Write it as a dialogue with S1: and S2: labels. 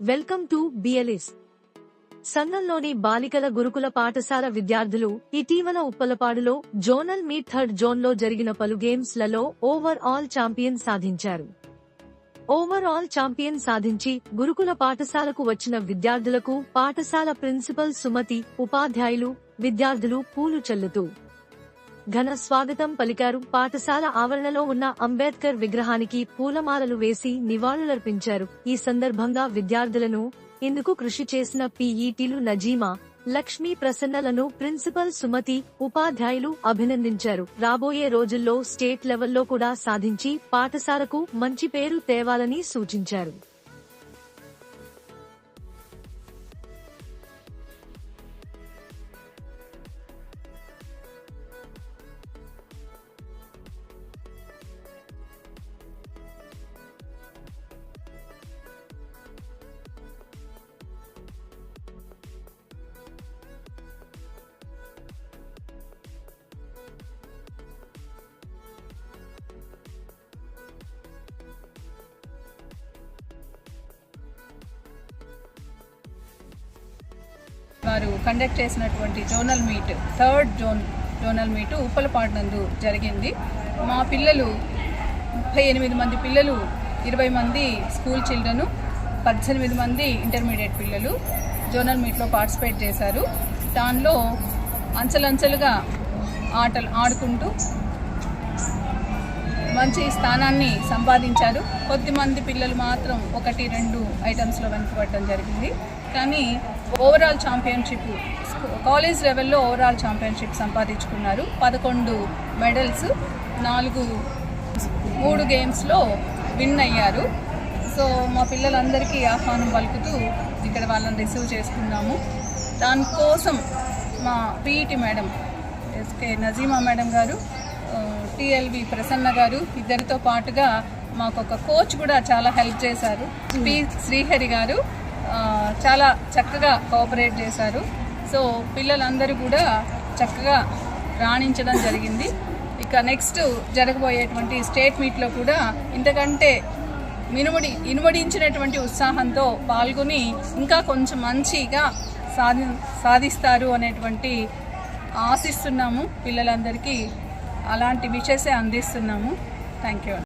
S1: Welcome to BLS సంఘంలోని బాలికల గురుకుల పాఠశాల విద్యార్థులు ఇటీవల ఉప్పలపాడులో జోనల్ మీట్ థర్డ్ జోన్లో జరిగిన పలు గేమ్స్లలో ఓవర్ ఆల్ ఛాంపియన్ సాధించారు. ఓవర్ ఆల్ ఛాంపియన్ సాధించి గురుకుల పాఠశాలకు వచ్చిన విద్యార్థులకు పాఠశాల ప్రిన్సిపల్ సుమతి ఉపాధ్యాయులు విద్యార్థులు పూలు చల్లుతూ ఘన స్వాగతం పలికారు. పాఠశాల ఆవరణలో ఉన్న అంబేద్కర్ విగ్రహానికి పూలమాలలు వేసి నివాళులర్పించారు. ఈ సందర్భంగా విద్యార్థులను ఇందుకు కృషి చేసిన పీఈటీలు నజీమా లక్ష్మీ ప్రసన్నలను ప్రిన్సిపల్ సుమతి ఉపాధ్యాయులు అభినందించారు. రాబోయే రోజుల్లో స్టేట్ లెవెల్లో కూడా సాధించి పాఠశాలకు మంచి పేరు తేవాలని సూచించారు.
S2: వారు కండక్ట్ చేసినటువంటి zonal meet third zone zonal meet ఉప్పలపాడినందు జరిగింది. మా పిల్లలు ముప్పై ఎనిమిది మంది పిల్లలు ఇరవై మంది స్కూల్ చిల్డ్రను పద్దెనిమిది మంది ఇంటర్మీడియట్ పిల్లలు జోనల్ మీట్లో పార్టిసిపేట్ చేశారు. దానిలో అంచెలంచెలుగా ఆటలు ఆడుకుంటూ మంచి స్థానాన్ని సంపాదించారు. కొద్దిమంది పిల్లలు మాత్రం ఒకటి రెండు ఐటమ్స్లో వెనుకబడటం జరిగింది. కానీ ఓవరాల్ ఛాంపియన్షిప్ కాలేజ్ లెవెల్లో ఓవరాల్ ఛాంపియన్షిప్ సంపాదించుకున్నారు. పదకొండు మెడల్స్ నాలుగు మూడు గేమ్స్లో విన్ అయ్యారు. సో మా పిల్లలందరికీ ఆహ్వానం పలుకుతూ ఇక్కడ వాళ్ళని రిసీవ్ చేసుకున్నాము. దానికోసం మా PET madam SK Najima madam garu TLV Prasanna garu ఇద్దరితో పాటుగా మాకు ఒక కోచ్ కూడా చాలా హెల్ప్ చేశారు. పి శ్రీహరి గారు చాలా చక్కగా కోఆపరేట్ చేశారు. సో పిల్లలందరూ కూడా చక్కగా రాణించడం జరిగింది. ఇక నెక్స్ట్ జరగబోయేటువంటి స్టేట్ మీట్లో కూడా ఇంతకంటే మినుమడి ఇనుమడించినటువంటి ఉత్సాహంతో పాల్గొని ఇంకా కొంచెం మంచిగా సాధి సాధిస్తారు అనేటువంటి ఆశిస్తున్నాము పిల్లలందరికీ. అలాంటి విషెసే అందిస్తున్నాము. Thank you